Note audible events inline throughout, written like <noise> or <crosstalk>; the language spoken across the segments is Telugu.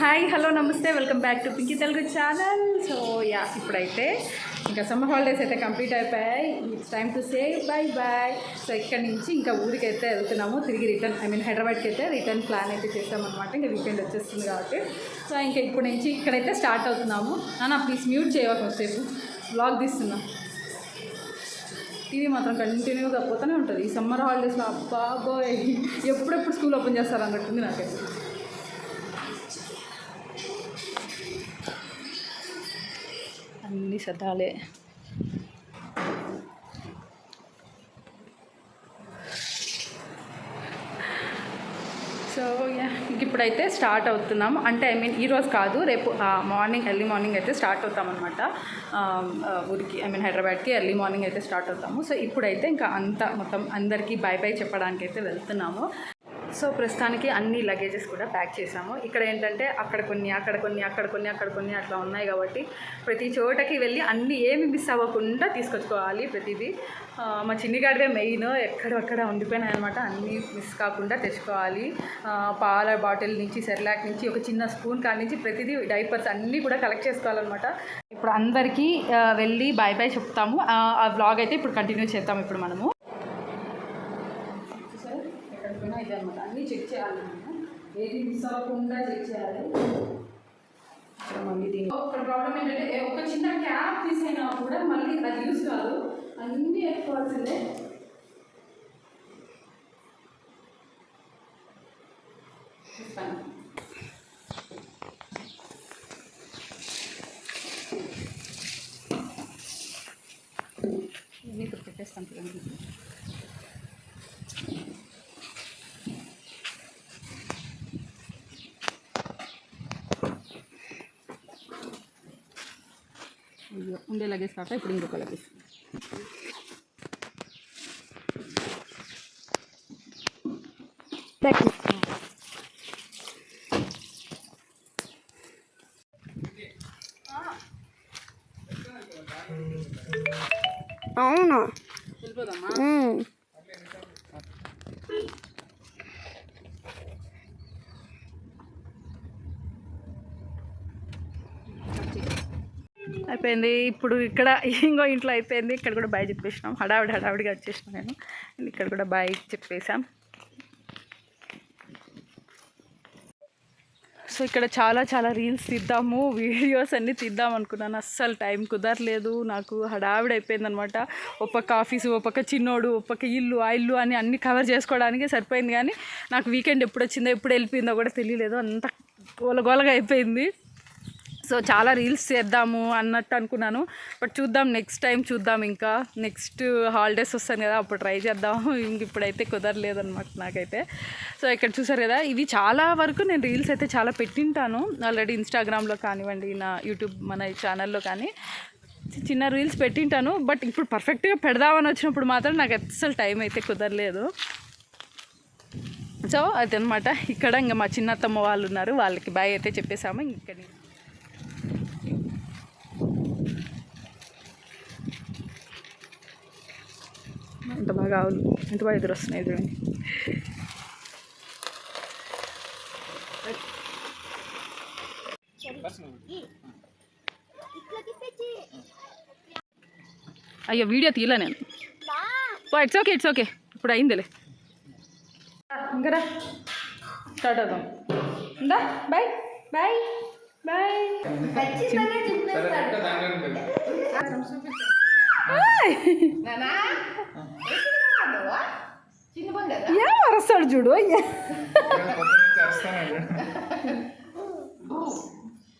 హాయ్ హలో నమస్తే welcome back to Pinky Telugu channel. So ya ఇప్పుడైతే ఇంకా సమ్మర్ హాలిడేస్ అయితే కంప్లీట్ అయిపోయాయి. It's time to say bye bye so ఇక్కడ నుంచి ఇంకా ఊరికి అయితే వెళ్తున్నాము. తిరిగి రిటర్న్ ఐ మీన్ హైదరాబాద్కి అయితే రిటర్న్ ప్లాన్ అయితే చేస్తామన్నమాట ఇంకా వీకెండ్ వచ్చేస్తుంది కాబట్టి. సో ఇంకా ఇప్పుడు నుంచి ఇక్కడైతే స్టార్ట్ అవుతున్నాము. నాన్న ప్లీజ్ మ్యూట్ చేయవా కొంతసేపు? బ్లాగ్ తీస్తున్నా. టీవీ మాత్రం కంటిన్యూగా పోతూనే ఉంటుంది. ఈ సమ్మర్ హాలిడేస్లో అబ్బాబోయ్ ఎప్పుడెప్పుడు స్కూల్ ఓపెన్ చేస్తారు అన్నట్టుంది నాకైతే. అన్ని సదాలే సో ఇప్పుడైతే స్టార్ట్ అవుతున్నాము. అంటే ఐ మీన్ ఈరోజు కాదు రేపు మార్నింగ్ ఎర్లీ మార్నింగ్ అయితే స్టార్ట్ అవుతామన్నమాట. ఊరికి ఐ మీన్ హైదరాబాద్కి ఎర్లీ మార్నింగ్ అయితే స్టార్ట్ అవుతాము. సో ఇప్పుడైతే ఇంకా అంతా మొత్తం అందరికీ బై బై చెప్పడానికి అయితే వెళ్తున్నాము. సో ప్రస్తుతానికి అన్ని లగేజెస్ కూడా ప్యాక్ చేసాము ఇక్కడ ఏంటంటే అక్కడ కొన్ని అక్కడ కొన్ని అక్కడ కొన్ని అక్కడ కొన్ని అట్లా ఉన్నాయి కాబట్టి ప్రతి చోటకి వెళ్ళి అన్ని ఏమి మిస్ అవ్వకుండా తీసుకొచ్చుకోవాలి ప్రతిదీ. మా చిన్నిగాడివే మెయిన్. ఎక్కడక్కడ ఉండిపోయినాయి అనమాట అన్నీ మిస్ కాకుండా తెచ్చుకోవాలి. పాల బాటిల్ నుంచి సెర్లాక్ నుంచి ఒక చిన్న స్పూన్ కాడి నుంచి ప్రతిదీ డైపర్స్ అన్నీ కూడా కలెక్ట్ చేసుకోవాలన్నమాట. ఇప్పుడు అందరికీ వెళ్ళి బాయ్ బాయ్ చెప్తాము. ఆ, ఆ వ్లాగ్ అయితే ఇప్పుడు కంటిన్యూ చేద్దాం ఇప్పుడు మనము చూసారు ఎక్కడికి పోయినా ఇదే అనమాట అన్నీ చెక్ చేయాలి మనము ఏది మిస్ అవ్వకుండా చెక్ చేయాలి. మళ్ళీ దీని ఒక ప్రాబ్లం ఏంటంటే ఒక చిన్న క్యాప్ తీసైనా కూడా మళ్ళీ అది యూస్ కాదు. అన్నీ ఇక్కడ పెట్టేస్తాను ఉండే లగేజ్ కాక ఇప్పుడు ఇంకొక లగేజ్ అవును వెళ్ళిపోదమ్మా అయిపోయింది. ఇప్పుడు ఇక్కడ ఇంకో ఇంట్లో అయిపోయింది. ఇక్కడ కూడా బాయ్ చెప్పేసినాం. హడావిడి హడావిడిగా వచ్చేసినాం నేను. ఇక్కడ కూడా బాయ్ చెప్పేసాం సో ఇక్కడ చాలా చాలా రీల్స్ తీద్దాము వీడియోస్ అన్నీ తీద్దాం అనుకున్నాను. అస్సలు టైం కుదరలేదు. నాకు హడావిడి అయిపోయిందనమాట ఒక పక్క ఆఫీసు ఒక్కొక్క పక్క చిన్నోడు ఒక్కొక్క ఇల్లు ఆ ఇల్లు అని అన్ని కవర్ చేసుకోవడానికి సరిపోయింది కానీ నాకు వీకెండ్ ఎప్పుడు వచ్చిందో ఎప్పుడు వెళ్ళిపోయిందో కూడా తెలియలేదు. అంత గోలగోలగా అయిపోయింది. సో చాలా రీల్స్ చేద్దాము అన్నట్టు అనుకున్నాను. బట్ చూద్దాం నెక్స్ట్ టైం చూద్దాం ఇంకా. నెక్స్ట్ హాలిడేస్ వస్తాను కదా అప్పుడు ట్రై చేద్దాము ఇంక ఇప్పుడైతే కుదరలేదన్నమాట నాకైతే. సో ఇక్కడ చూసారు కదా ఇవి చాలా వరకు నేను రీల్స్ అయితే చాలా పెట్టింటాను. ఆల్రెడీ ఇన్స్టాగ్రామ్లో కానివ్వండి నా యూట్యూబ్ మన ఛానల్లో కానీ చిన్న రీల్స్ పెట్టింటాను. బట్ ఇప్పుడు పర్ఫెక్ట్గా పెడదామని వచ్చినప్పుడు మాత్రం నాకు అస్సలు టైం అయితే కుదరలేదు. సో అదనమాట ఇక్కడ ఇంకా మా చిన్నత్తమ్మ వాళ్ళు ఉన్నారు వాళ్ళకి బాయ్ అయితే చెప్పేసాము ఇంక ఇక్కడ ఎంత బాగా ఆవులు ఎంత బాగా ఎదురు వస్తున్నాయి చూడండి. అయ్యో వీడియో తీయలే నేను. ఇట్స్ ఓకే ఇట్స్ ఓకే ఇప్పుడు అయిందిలే. ఇంకా రా. స్టార్ట్ అవుదాం. ఇందా బాయ్ బాయ్ బాయ్ ఏం అరస్తాడు చూడు?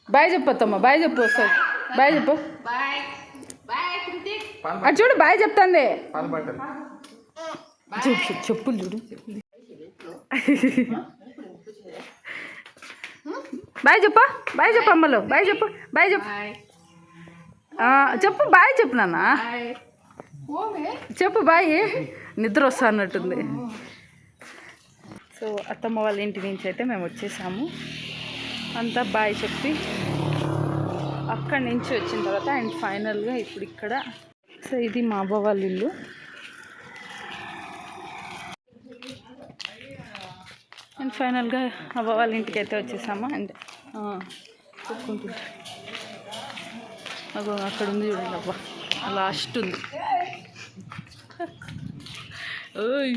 బాయ్ చెప్పొద్దమ్మా బాయ్ చెప్పు వస్తాడు. బాయ్ చెప్పు. అటు చూడు బాయ్ చెప్తాంది. చూడు చెప్పులు చూడు. బాయ్ చెప్పా బాయ్ చెప్పు అమ్మలు బాయ్ చెప్పు బాయ్ చెప్పు. చెప్పు బాయ్ చెప్పు నాన్న. చెప్పు బాయ్. నిద్ర వస్తా అన్నట్టుంది. సో అత్తమ్మ వాళ్ళ ఇంటి నుంచి అయితే మేము వచ్చేసాము. అంతా బాయ్ చెప్పి అక్కడి నుంచి వచ్చిన తర్వాత అండ్ ఫైనల్గా ఇప్పుడు ఇక్కడ సో ఇది మా అవ్వ వాళ్ళ ఇల్లు. అండ్ ఫైనల్గా అవ్వ వాళ్ళ ఇంటికి అయితే వచ్చేసాము. అండ్ చెప్పుకుంటుంటా అగో అక్కడ ఉంది చూడండి అవ్వ. లాస్ట్ ఉంది. ఓయ్.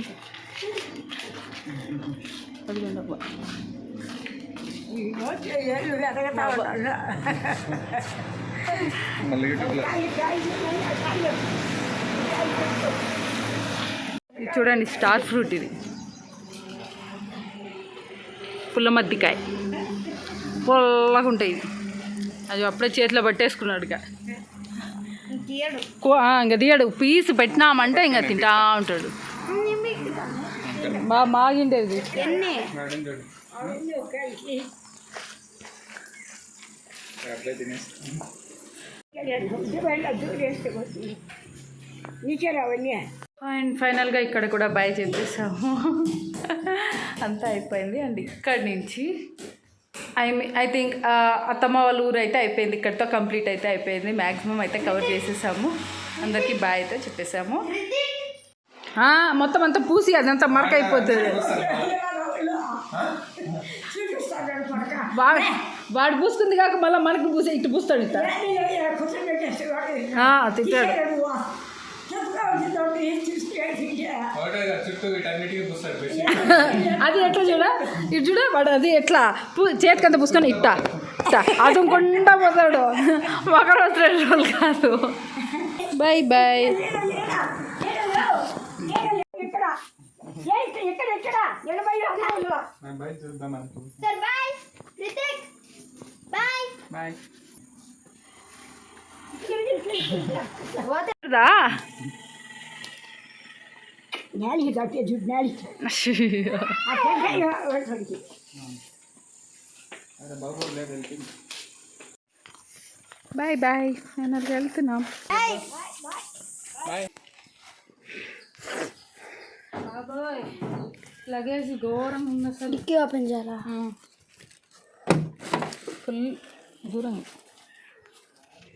చూడండి స్టార్ ఫ్రూట్ ఇది. పుల్ల మద్దికాయ. పొల్లగా ఉంటాయి ఇది. అది అప్పుడే చేతిలో పట్టేసుకున్నాడు ఇంకా. తీయడు. పీస్ పెట్టినామంటే ఇంకా తింటా ఉంటాడు. బాగా మాగిండేది. అండ్ ఫైనల్గా ఇక్కడ కూడా బై చెప్పేసాము అంతా అయిపోయింది అండ్. ఇక్కడి నుంచి ఐ మీ ఐ థింక్ అత్తమ్మ వాళ్ళ ఊరు అయితే అయిపోయింది. ఇక్కడితో కంప్లీట్ అయితే అయిపోయింది. మ్యాక్సిమం అయితే కవర్ చేసేసాము. అందరికీ బాయ్ అయితే చెప్పేసాము. మొత్తం అంతా పూసి అదంతా మరక అయిపోతుంది వాడు వాడు పూసుకుంది కాక మళ్ళీ మనకు పూసే ఇటు పూస్తాడు ఇట్లా. తిట్టాడు. అది ఎట్లా చూడ? ఇటు చూడ వాడు అది ఎట్లా? పూ చేతికంత పుసుకొని ఇట్టా ఇట్టా. అదుకుంటా పోతాడు. <laughs> ఒక రోజు రెండు రోజులు కాదు. Bye bye Bye bye, dude. Bye, man. Sir, bye. Pritik. Bye. Bye. Water da. Nelly, da que jude Nelly. Achei. Bye bye. É na real que não. Bye. Bye. Bye. Bye. Bye. Luggage ఘోరం ఉంది అసలు. డిక్కీ ఓపెన్ చేయాలా? ఫుల్ దూరం.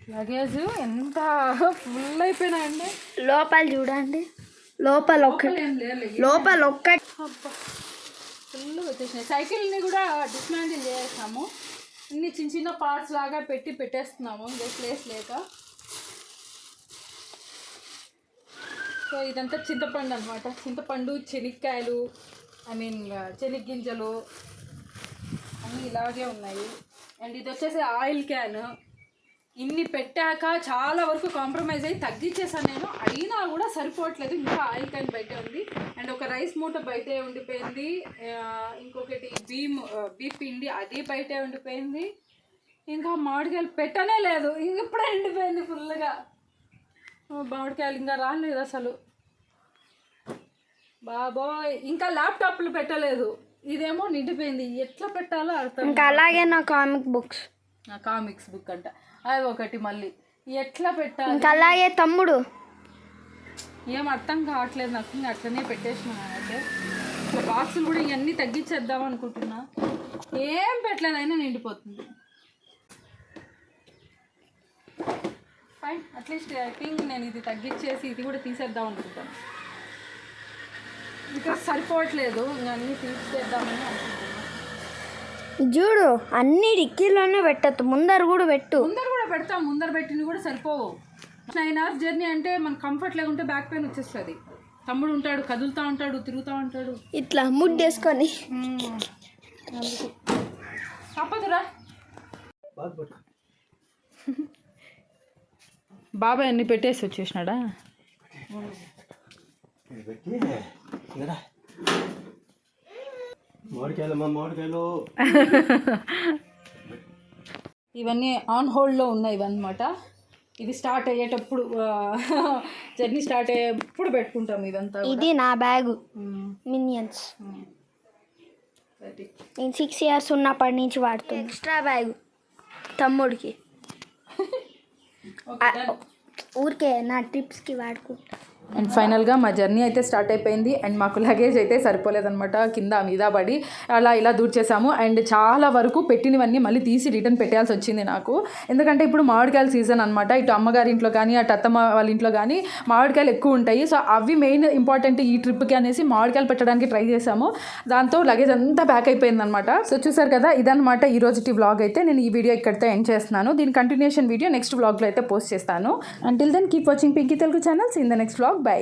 లగేజ్ ఎంత ఫుల్ అయిపోయినాయండి. లోపల చూడండి. లోపల ఒక్కటి. లోపల ఒక్కటి. ఫుల్ వచ్చేసినాయి. సైకిల్ని కూడా డిస్మాంటిల్ చేసేసాము. ఇన్ని చిన్న చిన్న పార్ట్స్ లాగా పెట్టి పెట్టేస్తున్నాము. ఇంకా ప్లేస్ లేక. సో ఇదంతా చింతపండు అనమాట చింతపండు చెనిక్కాయలు ఐ మీన్ చెనిగ్గింజలు అన్నీ ఇలాగే ఉన్నాయి. అండ్ ఇది వచ్చేసి ఆయిల్ క్యాన్. ఇన్ని పెట్టాక చాలా వరకు కాంప్రమైజ్ అయ్యి తగ్గించేసాను నేను. అయినా కూడా సరిపోవట్లేదు. ఇంకా ఆయిల్ క్యాన్ బయటే ఉంది. అండ్ ఒక రైస్ మూట బయటే ఉండిపోయింది. ఇంకొకటి బీమ్ బీ పిండి అది బయటే ఉండిపోయింది. ఇంకా మామిడికాయలు పెట్టనే లేదు. ఇంక ఇప్పుడే ఎండిపోయింది ఫుల్గా మామిడికాయలు ఇంకా రాలేదు అసలు. బాబోయ్ ఇంకా ల్యాప్టాప్లు పెట్టలేదు. ఇదేమో నిండిపోయింది. ఎట్లా పెట్టాలో అర్థం ఇంకా అలాగే నా కామిక్ బుక్స్ నా కామిక్స్ బుక్ అంట. అది ఒకటి మళ్ళీ. ఎట్లా పెట్టాలి? ఇంకా అలాగే తమ్ముడు. ఏం అర్థం కావట్లేదు నాకు. ఇంకా అట్లనే పెట్టేసిన అయితే. ఇట్లా బాక్సులు కూడా ఇవన్నీ తగ్గించేద్దాం అనుకుంటున్నా. ఏం పెట్టలేదు అయినా నిండిపోతుంది. ఫైన్ అట్లీస్ట్ ఐ థింక్ నేను ఇది తగ్గించేసి ఇది కూడా తీసేద్దాం అనుకుంటాను ఇంకా సరిపోవట్లేదు. ఇంకా అన్నీ తీసేద్దామని అనుకుంటున్నాను. చూడు అన్ని డిక్కీలోనే పెట్టద్దు. ముందర కూడా పెట్టు. ముందర కూడా పెడతాం. ముందర పెట్టింది కూడా సరిపోవు. నైన్ అవర్స్ జర్నీ అంటే మనకు కంఫర్ట్ లేకుంటే బ్యాక్ పెయిన్ వచ్చేస్తుంది. తమ్ముడు ఉంటాడు కదులుతూ ఉంటాడు తిరుగుతూ ఉంటాడు. ఇట్లా ముడ్డేసుకొని. అందుకు. తప్పదురా. <laughs> బాబాయ్ అన్ని పెట్టేసి వచ్చేసినాడా? ఇవన్నీ ఆన్ హోల్డ్లో ఉన్నాయి ఇవన్నమాట ఇది స్టార్ట్ అయ్యేటప్పుడు జర్నీ స్టార్ట్ అయ్యేప్పుడు పెట్టుకుంటాం ఇదంతా. ఇది నా బ్యాగు. మినియన్స్. నేను సిక్స్ ఇయర్స్ ఉన్నప్పటి నుంచి వాడుతాను ఎక్స్ట్రా బ్యాగు తమ్ముడికి. ఓకే, ఆ, ఊరికే నా ట్రిప్స్కి వాడుకుంటా అండ్ ఫైనల్గా మా జర్నీ అయితే స్టార్ట్ అయిపోయింది. అండ్ మాకు లగేజ్ అయితే సరిపోలేదనమాట కింద మీద పడి అలా ఇలా దూర్చేసాము అండ్ చాలా వరకు పెట్టినవన్నీ మళ్ళీ తీసి రిటర్న్ పెట్టాల్సి వచ్చింది నాకు. ఎందుకంటే ఇప్పుడు మామిడికాయల సీజన్ అనమాట ఇటు అమ్మగారి ఇంట్లో కానీ అటు అత్తమ్మ వాళ్ళ ఇంట్లో కానీ మామిడికాయలు ఎక్కువ ఉంటాయి. సో అవి మెయిన్ ఇంపార్టెంట్ ఈ ట్రిప్కి అనేసి మామిడికాయలు పెట్టడానికి ట్రై చేసాము దాంతో లగేజ్ అంతా ప్యాక్ అయిపోయింది అనమాట సో చూసారు కదా ఇదనమాట ఈ రోజుటి వ్లాగ్ అయితే. నేను ఈ వీడియో ఇక్కడితో ఎండ్ చేస్తున్నాను. దీని కంటిన్యూషన్ వీడియో నెక్స్ట్ వ్లాగ్లో అయితే పోస్ట్ చేస్తాను. Until then keep watching Pinky Telugu channels in the next vlog bye